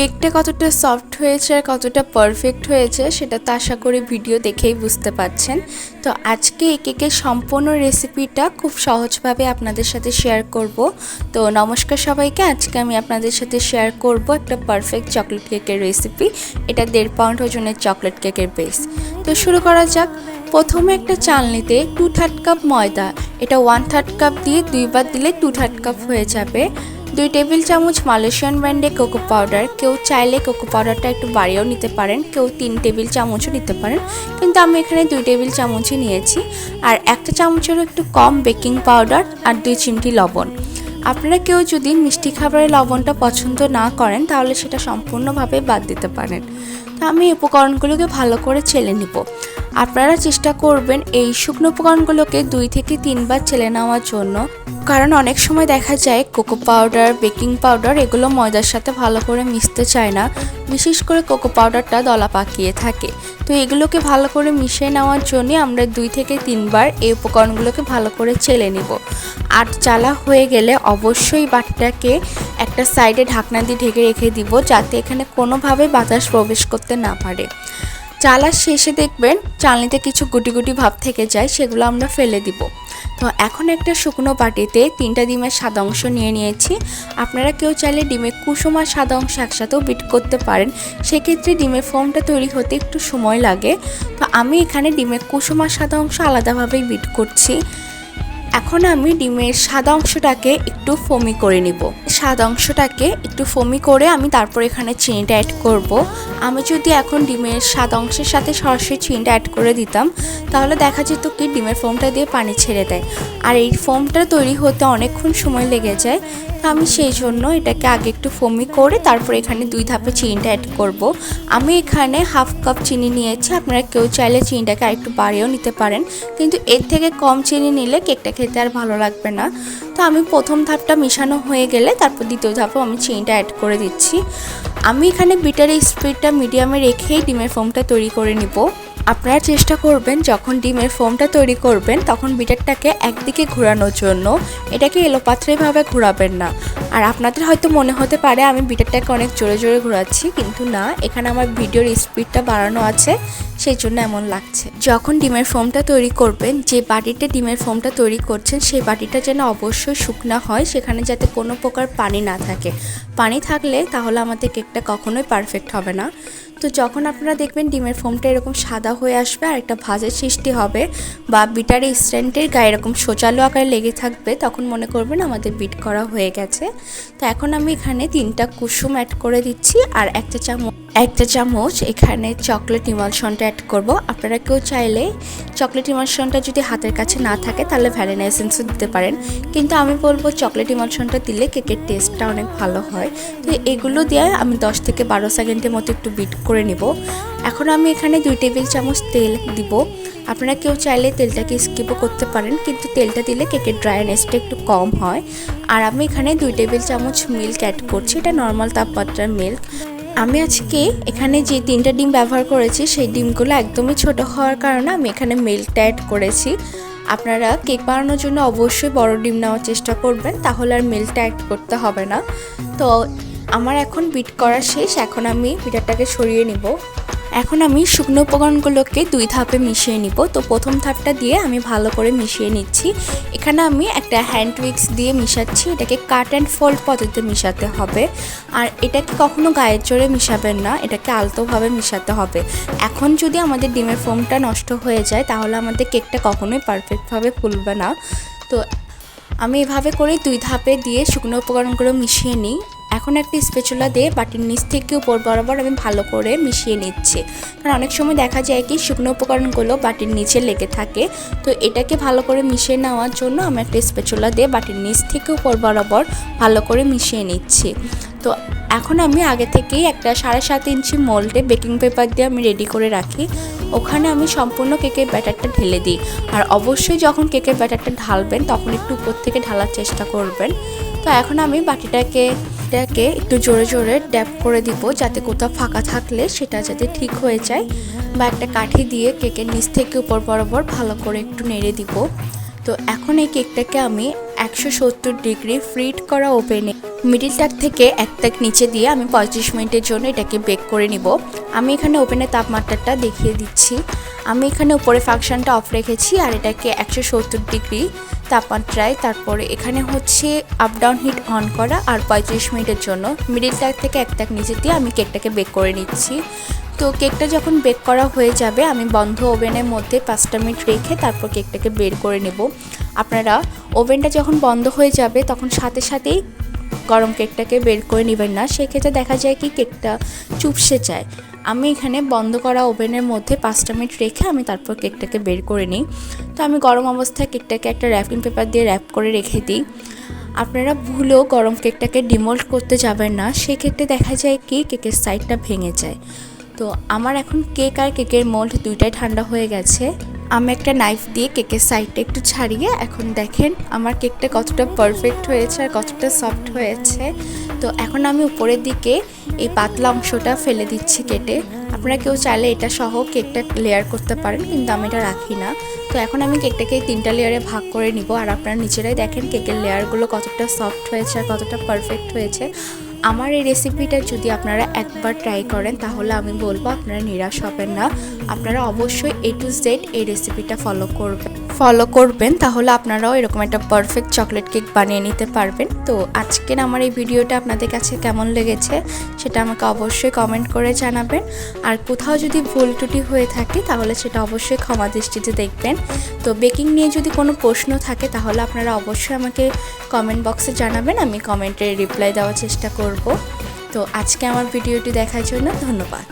কেকটা কতটা সফট হয়েছে আর কতটা পারফেক্ট হয়েছে সেটা তো আশা করি ভিডিও দেখেই বুঝতে পারছেন। তো আজকে এই কেকের সম্পূর্ণ রেসিপিটা খুব সহজভাবে আপনাদের সাথে শেয়ার করব। তো নমস্কার সবাইকে, আজকে আমি আপনাদের সাথে শেয়ার করব একটা পারফেক্ট চকলেট কেকের রেসিপি। এটা দেড় পাউন্ড ওজনের চকলেট কেকের বেস। তো শুরু করা যাক। প্রথমে একটা চালনিতে টু থার্ড কাপ ময়দা, এটা ওয়ান থার্ড কাপ দিয়ে দুইবার দিলে টু থার্ড কাপ হয়ে যাবে। দুই টেবিল চামচ মালয়েশিয়ান ব্র্যান্ডের কোকো পাউডার কেউ চাইলে কোকো পাউডারটা একটু বাড়িয়েও নিতে পারেন, কেউ তিন টেবিল চামচও নিতে পারেন, কিন্তু আমি এখানে দুই টেবিল চামচই নিয়েছি। আর একটা চামচেরও একটু কম বেকিং পাউডার আর দুই চিমটি লবণ। আপনারা কেউ যদি মিষ্টি খাবারের লবণটা পছন্দ না করেন, তাহলে সেটা সম্পূর্ণভাবে বাদ দিতে পারেন। তো আমি উপকরণগুলোকে ভালো করে ছেলে নিব। আপনারা চেষ্টা করবেন এই শুকনো উপকরণগুলোকে দুই থেকে তিনবার ছেলে নেওয়ার জন্য। কারণ অনেক সময় দেখা যায় কোকো পাউডার, বেকিং পাউডার এগুলো ময়দার সাথে ভালো করে মিশতে চায় না। বিশেষ করে কোকো পাউডারটা দলা পাকিয়ে থাকে। তো এগুলোকে ভালো করে মিশিয়ে নেওয়ার জন্য আমরা দুই থেকে তিনবার এই উপকরণগুলোকে ভালো করে চেলে নিব। আর চালা হয়ে গেলে অবশ্যই বাটিটাকে একটা সাইডে ঢাকনা দিয়ে ঢেকে রেখে দিব যাতে এখানে কোনোভাবে বাতাস প্রবেশ করতে না পারে। চালার শেষে দেখবেন চালনিতে কিছু গুটি গুটি ভাব থেকে যায়, সেগুলো আমরা ফেলে দিব। তো এখন একটা শুকনো বাটিতে তিনটা ডিমের সাদা অংশ নিয়ে নিয়েছি। আপনারা কেউ চাইলে ডিমের কুসুম আর সাদা অংশ একসাথেও বিট করতে পারেন। সেক্ষেত্রে ডিমের ফোমটা তৈরি হতে একটু সময় লাগে। তো আমি এখানে ডিমের কুসুম আর সাদা অংশ আলাদাভাবেই বিট করছি। এখন আমি ডিমের সাদা অংশটাকে একটু ফমি করে নিব। সাদা অংশটাকে একটু ফমি করে আমি তারপর এখানে চিনিটা অ্যাড করব। আমি যদি এখন ডিমের সাদা অংশের সাথে সরাসরি চিনিটা অ্যাড করে দিতাম, তাহলে দেখা যেত কি ডিমের ফোমটা দিয়ে পানি ছেড়ে দেয়। আর এই ফোমটা তৈরি হতে অনেকক্ষণ সময় লেগে যায়, তো আমি সেই জন্য এটাকে আগে একটু ফমি করে তারপর এখানে দুই ধাপে চিনিটা অ্যাড করব। আমি এখানে হাফ কাপ চিনি নিয়েছি, আপনারা কেউ চাইলে চিনিটাকে আর একটু বাড়িয়েও নিতে পারেন, কিন্তু এর থেকে কম চিনি নিলে কেকটা খেতে আর ভালো লাগবে না। তো আমি প্রথম ধাপটা মিশানো হয়ে গেলে তারপর দ্বিতীয় ধাপেও আমি চিনিটা অ্যাড করে দিচ্ছি। আমি এখানে বিটারের স্পিডটা মিডিয়ামে রেখেই ডিমের ফোমটা তৈরি করে নিব। আপনারা চেষ্টা করবেন, যখন ডিমের ফোমটা তৈরি করবেন, তখন বিটারটাকে একদিকে ঘোরানোর জন্য। এটাকে এলোপাত্রাইভাবে ঘোরাবেন না। আর আপনাদের হয়তো মনে হতে পারে, আমি বিটারটাকে অনেক জোরে জোরে ঘোরাচ্ছি, কিন্তু না। এখানে আমার ভিডিওর স্পিডটা বাড়ানো আছে। সেই জন্য এমন লাগছে। যখন ডিমের ফোমটা তৈরি করবেন, যে বাটিতে ডিমের ফোমটা তৈরি করছেন, সেই বাটিটা যেন অবশ্যই শুকনো হয়, সেখানে যাতে কোনো প্রকার পানি না থাকে। পানি থাকলে তাহলে আমাদের কেকটা কখনোই পারফেক্ট হবে না। তো যখন আপনারা দেখবেন ডিমের ফোমটা এরকম সাদা হয়ে আসবে আর একটা ভাজের সৃষ্টি হবে বা বিটার স্ট্যান্ডের গায়ে এরকম সোচালো আকারে লেগে থাকবে, তখন মনে করবেন আমাদের বিট করা হয়ে গেছে। তো এখন আমি এখানে তিনটা কুসুম অ্যাড করে দিচ্ছি আর একটা চামচ একটা চামচ এখানে চকলেট ইমালশনটা অ্যাড করব। আপনারা কেউ চাইলে চকলেট ইমালশনটা যদি হাতের কাছে না থাকে, তাহলে ভ্যানিলা এসেন্সও দিতে পারেন। কিন্তু আমি বলব চকলেট ইমালশনটা দিলে কেকের টেস্টটা অনেক ভালো হয়। তো এগুলো দিয়ে আমি 10 থেকে বারো সেকেন্ডের মতো একটু বিট করে নিব। এখন আমি এখানে দুই টেবিল চামচ তেল দিব। আপনারা কেউ চাইলে তেলটাকে স্কিপও করতে পারেন, কিন্তু তেলটা দিলে কেকের ড্রাইনেসটা একটু কম হয়। আর আমি এখানে দুই টেবিল চামচ মিল্ক অ্যাড করছি, এটা নর্মাল তাপমাত্রার মিল্ক আমি আজকে এখানে যে তিনটা ডিম ব্যবহার করেছি, সেই ডিমগুলো একদমই ছোট হওয়ার কারণে আমি এখানে মিল্কটা অ্যাড করেছি। আপনারা কেক বানানোর জন্য অবশ্যই বড় ডিম নেওয়ার চেষ্টা করবেন, তাহলে আর মিল্কটা অ্যাড করতে হবে না। তো আমার এখন বিট করা শেষ, এখন আমি বিটারটাকে সরিয়ে নিব। এখন আমি শুকনো উপকরণগুলোকে দুই ধাপে মিশিয়ে নিব। তো প্রথম ধাপটা দিয়ে আমি ভালো করে মিশিয়ে নিচ্ছি। এখানে আমি একটা হ্যান্ড উইক্স দিয়ে মিশাচ্ছি। এটাকে কাট অ্যান্ড ফোল্ড পদ্ধতিতে মিশাতে হবে। আর এটাকে কখনো গায়ের জোরে মিশাবেন না, এটাকে আলতোভাবে মিশাতে হবে। এখন যদি আমাদের ডিমের ফোমটা নষ্ট হয়ে যায়, তাহলে আমাদের কেকটা কখনোই পারফেক্টভাবে ফুলবে না। তো আমি এভাবে করে দুই ধাপে দিয়ে শুকনো উপকরণগুলো মিশিয়ে নিই। এখন একটা স্পেচুলা দিয়ে বাটির নিচ থেকে উপর বরাবর আমি ভালো করে মিশিয়ে নিচ্ছি। কারণ অনেক সময় দেখা যায় কি, শুকনো উপকরণগুলো বাটির নিচে লেগে থাকে। তো এটাকে ভালো করে মিশিয়ে নেওয়ার জন্য আমি একটা স্পেচুলা দিয়ে বাটির নিচ থেকে উপর বরাবর ভালো করে মিশিয়ে নিচ্ছি। তো এখন আমি আগে থেকেই একটা সাড়ে সাত ইঞ্চি মোল্ডে বেকিং পেপার দিয়ে আমি রেডি করে রাখি। ওখানে আমি সম্পূর্ণ কেকের ব্যাটারটা ঢেলে দিই। আর অবশ্যই যখন কেকের ব্যাটারটা ঢালবেন, তখন একটু উপর থেকে ঢালার চেষ্টা করবেন। তো এখন আমি বাটিটাকে এটাকে একটু জোরে জোরে ড্যাপ করে দিব যাতে কোথাও ফাঁকা থাকলে সেটা যাতে ঠিক হয়ে যায় বা একটা কাঠি দিয়ে কেকের নিচ থেকে উপর বরাবর ভালো করে একটু নেড়ে দিব। তো এখন এই কেকটাকে আমি একশো সত্তর ডিগ্রি ফ্রিট করা ওভেনে মিডিল টাক থেকে এক তাক নিচে দিয়ে আমি পঁয়ত্রিশ মিনিটের জন্য এটাকে বেক করে নিব। আমি এখানে ওভেনের তাপমাত্রাটা দেখিয়ে দিচ্ছি। আমি এখানে উপরে ফাংশনটা অফ রেখেছি আর এটাকে একশো সত্তর ডিগ্রি তাপমাত্রায়, তারপরে এখানে হচ্ছে আপ ডাউন হিট অন করা আর পঁয়ত্রিশ মিনিটের জন্য। মিডিল টাক থেকে এক তাক নিচে দিয়ে আমি কেকটাকে বেক করে নিচ্ছি। তো কেকটা যখন বেক করা হয়ে যাবে, আমি বন্ধ ওভেনের মধ্যে পাঁচটা মিনিট রেখে তারপর কেকটাকে বের করে নেব। আপনারা ওভেনটা যখন বন্ধ হয়ে যাবে, তখন সাথে সাথেই গরম কেকটাকে বের করে নেবেন না। সেক্ষেত্রে দেখা যায় কি কেকটা চুপসে যায়। আমি এখানে বন্ধ করা ওভেনের মধ্যে পাঁচটা মিনিট রেখে আমি তারপর কেকটাকে বের করে নিই। তো আমি গরম অবস্থায় কেকটাকে একটা র্যাপিং পেপার দিয়ে র্যাপ করে রেখে দিই। আপনারা ভুলেও গরম কেকটাকে ডিমোল্ড করতে যাবেন না, সেক্ষেত্রে দেখা যায় কি কেকের সাইডটা ভেঙে যায়। তো আমার এখন কেক আর কেকের মোল্ড দুইটাই ঠান্ডা হয়ে গেছে। আমি একটা নাইফ দিয়ে কেকের সাইডটা একটু ছাড়িয়ে এখন দেখেন আমার কেকটা কতটা পারফেক্ট হয়েছে আর কতটা সফট হয়েছে। তো এখন আমি উপরের দিকে এই পাতলা অংশটা ফেলে দিচ্ছি কেটে। আপনারা কেউ চাইলে এটা সহ কেকটা লেয়ার করতে পারেন, কিন্তু আমি এটা রাখি না। তো এখন আমি কেকটাকে তিনটা লেয়ারে ভাগ করে নিব। আর আপনারা নিজেরাই দেখেন কেকের লেয়ারগুলো কতটা সফট হয়েছে আর কতটা পারফেক্ট হয়েছে। আমার এই রেসিপিটা যদি আপনারা একবার ট্রাই করেন, তাহলে আমি বলব আপনারা নিরাশ হবেন না। আপনারা অবশ্যই এ টু জেড এই রেসিপিটা ফলো করবেন। ফলো করবেন, তাহলে আপনারাও এরকম একটা পারফেক্ট চকলেট কেক বানিয়ে নিতে পারবেন। তো আজকের আমার এই ভিডিওটা আপনাদের কাছে কেমন লেগেছে, সেটা আমাকে অবশ্যই কমেন্ট করে জানাবেন। আর কোথাও যদি ভুল ত্রুটি হয়ে থাকে, তাহলে সেটা অবশ্যই ক্ষমা দৃষ্টিতে দেখবেন। তো বেকিং নিয়ে যদি কোনো প্রশ্ন থাকে, তাহলে আপনারা অবশ্যই আমাকে কমেন্ট বক্সে জানাবেন, আমি কমেন্টে রিপ্লাই দেওয়ার চেষ্টা করব। তো আজকে আমার ভিডিওটি দেখার জন্য ধন্যবাদ।